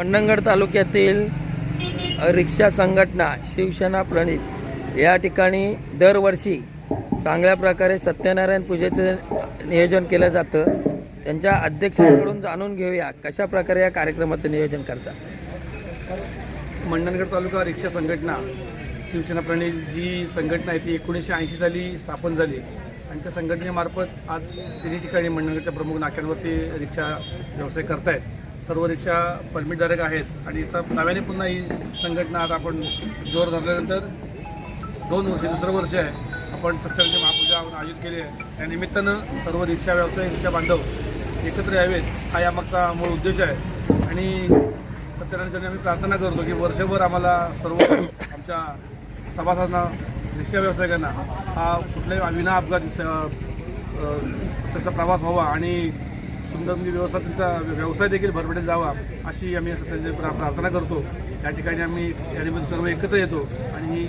मंडणगड तालुक्यातील रिक्षा संघटना शिवसेना प्रणित. या ठिकाणी दरवर्षी चांगल्या प्रकारे सत्यनारायण पूजेचं नियोजन केलं जातं. त्यांच्या अध्यक्षांकडून जाणून घेऊया कशा प्रकारे या कार्यक्रमाचं नियोजन करतात. मंडणगड तालुका रिक्षा संघटना शिवसेना प्रणित जी संघटना आहे ती एकोणीसशे ऐंशी साली स्थापन झाली. आणि त्या संघटनेमार्फत आज तिन्ही ठिकाणी मंडणगडच्या प्रमुख नाक्यांवरती रिक्षा व्यवसाय करतायत. सर्व रिक्षा परमिटधारक आहेत आणि इथं नव्याने पुन्हा ही संघटना आता आपण जोर धरल्यानंतर दोन वर्ष दुसरं वर्ष आहे. आपण सत्याची महापूजा आयोजित केली आहे. त्या निमित्तानं सर्व रिक्षा व्यावसायिक रिक्षा बांधव एकत्र यावेत. हा यामागचा मूळ उद्देश आहे. आणि सत्यनारायणच्या आम्ही प्रार्थना करतो की वर्षभर आम्हाला सर्व आमच्या सभासदांना रिक्षा व्यावसायिकांना हा कुठल्याही विना अपघात त्याचा प्रवास व्हावा आणि सुंदर म्हणजे व्यवसाय त्यांचा व्यवसाय देखील भरभटेल जावा अशी आम्ही सत्याची प्रा प्रार्थना करतो. या ठिकाणी आम्ही यानिमित्त सर्व एकत्र येतो आणि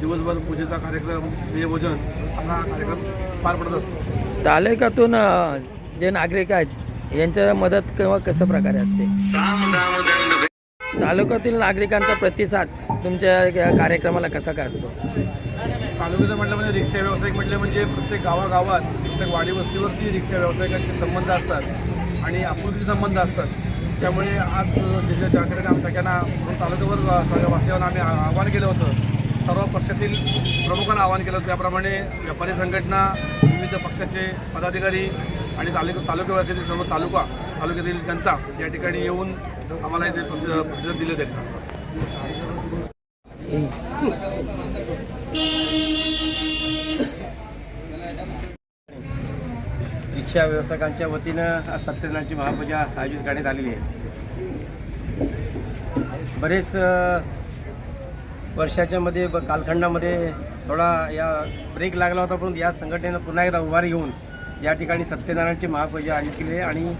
दिवसभर पूजेचा कार्यक्रम नियोजन असा कार्यक्रम पार पडत असतो. तालुक्यातून जे नागरिक आहेत यांच्या मदत किंवा कसं प्रकारे असते? तालुक्यातील नागरिकांचा प्रतिसाद तुमच्या कार्यक्रमाला कसा काय असतो? तालुक्याचं म्हटलं म्हणजे रिक्षा व्यावसायिक म्हटलं म्हणजे प्रत्येक गावागावात प्रत्येक वाडी वस्तीवरती रिक्षा व्यावसायिकांचे संबंध असतात आणि आपुलकीचे संबंध असतात. त्यामुळे आज जिल्ह्याच्या आमच्याकडे आम्ही सगळ्यांना म्हणून तालुक्यावर सगळ्या वासियांना आम्ही आवाहन केलं होतं. सर्व पक्षातील प्रमुखांना आवाहन केलं होतं. त्याप्रमाणे व्यापारी संघटना विविध पक्षाचे पदाधिकारी आणि तालुक तालुक्यावासीतील सर्व तालुका तालुक्यातील जनता या ठिकाणी येऊन आम्हाला इथे प्रसि- प्रतिसाद दिले त्यांना रिक्षा व्यावसायिकांच्या वतीनं आज सत्यनारायणची महापूजा आयोजित करण्यात आलेली आहे. बरेच वर्षाच्यामध्ये वर्षाच्या मध्ये ब- कालखंडामध्ये थोडा या ब्रेक लागला होता परंतु या संघटनेनं पुन्हा एकदा उभारी घेऊन या ठिकाणी सत्यनारायणची महापूजा आयोजित केली आहे. आणि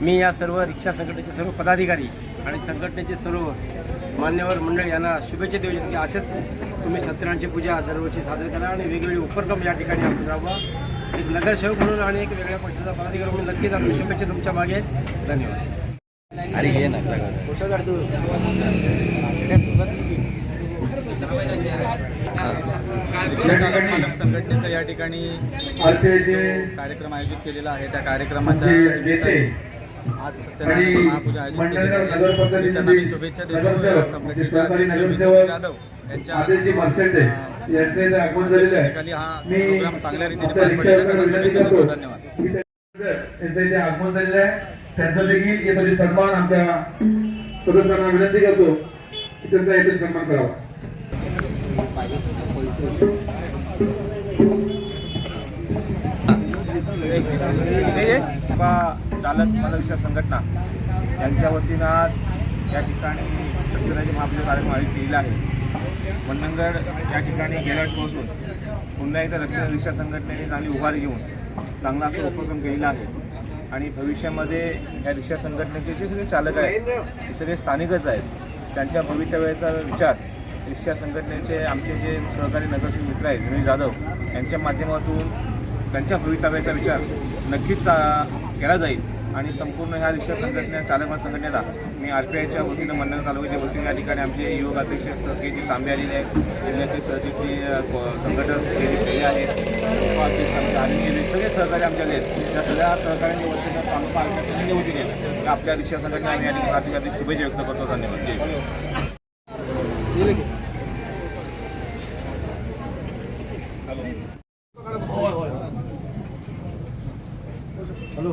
मी या सर्व रिक्षा संघटनेचे सर्व पदाधिकारी आणि संघटनेचे सर्व मान्यवर मंडळ यांना शुभेच्छा देऊ की असेच तुम्ही सत्यनारायणची पूजा दरवर्षी साजरी करा आणि वेगवेगळे उपक्रम या ठिकाणी आपण राबवा. एक नगरसेवक म्हणून आणि एक वेगळ्या पक्षाचा पदाधिकारी म्हणून नक्कीच आपली शुभेच्छा तुमच्या मागे आहेत. धन्यवाद. अरे चालक मालक संघटनेचं या ठिकाणी कार्यक्रम आयोजित केलेला आहे. त्या कार्यक्रमाच्या आज सत्यनारायण महापूजा आयोजित आणि त्यांना मी शुभेच्छा देतो या संघटनेचे अध्यक्ष विनोद जाधव यांच्या अध्यक्षतेखाली हा प्रोग्राम चांगल्या रीतीने पार पडलेला धन्यवाद यांचं इथे आगमन झालेलं आहे त्यांचा देखील येथील सन्मान आमच्या सदस्यांना विनंती करतो की त्यांचा येथील सन्मान करावा बा चालक मालकच्या संघटना यांच्या वतीनं आज या ठिकाणी सत्यनारायण महापूजा कार्यक्रम आयोजित केलेला आहे. मंडणगड या ठिकाणी गेल्या वर्षीपासून पुन्हा एकदा रक्षण रिक्षा संघटनेने चांगली उभारी घेऊन चांगला असा उपक्रम केलेला आहे. आणि भविष्यामध्ये या रिक्षा संघटनेचे जे सगळे चालक आहेत ते सगळे स्थानिकच आहेत त्यांच्या भवितव्याचा विचार रिक्षा संघटनेचे आमचे जे सहकारी नगरसेवक मित्र आहेत विनोद जाधव यांच्या माध्यमातून त्यांच्या भवितव्याचा विचार नक्कीच केला जाईल. आणि संपूर्ण ह्या रिक्षा संघटने चालक संघटनेला मी आर पी आयच्या वतीनं मंडळ तालुक्याच्या वतीने या ठिकाणी आमचे युवक अध्यक्ष जी तांबे आलेले आहेत. जिल्ह्याचे सहचिवजी संघटन हे आहेत. आणि सगळे सहकारी आमच्या आहेत. त्या सगळ्या सहकाऱ्यांच्या वतीनं तालुका आर पी वतीने आपल्या रिक्षा संघटना आम्ही या ठिकाणी अधिक शुभेच्छा व्यक्त करतो. धन्यवाद. Hello.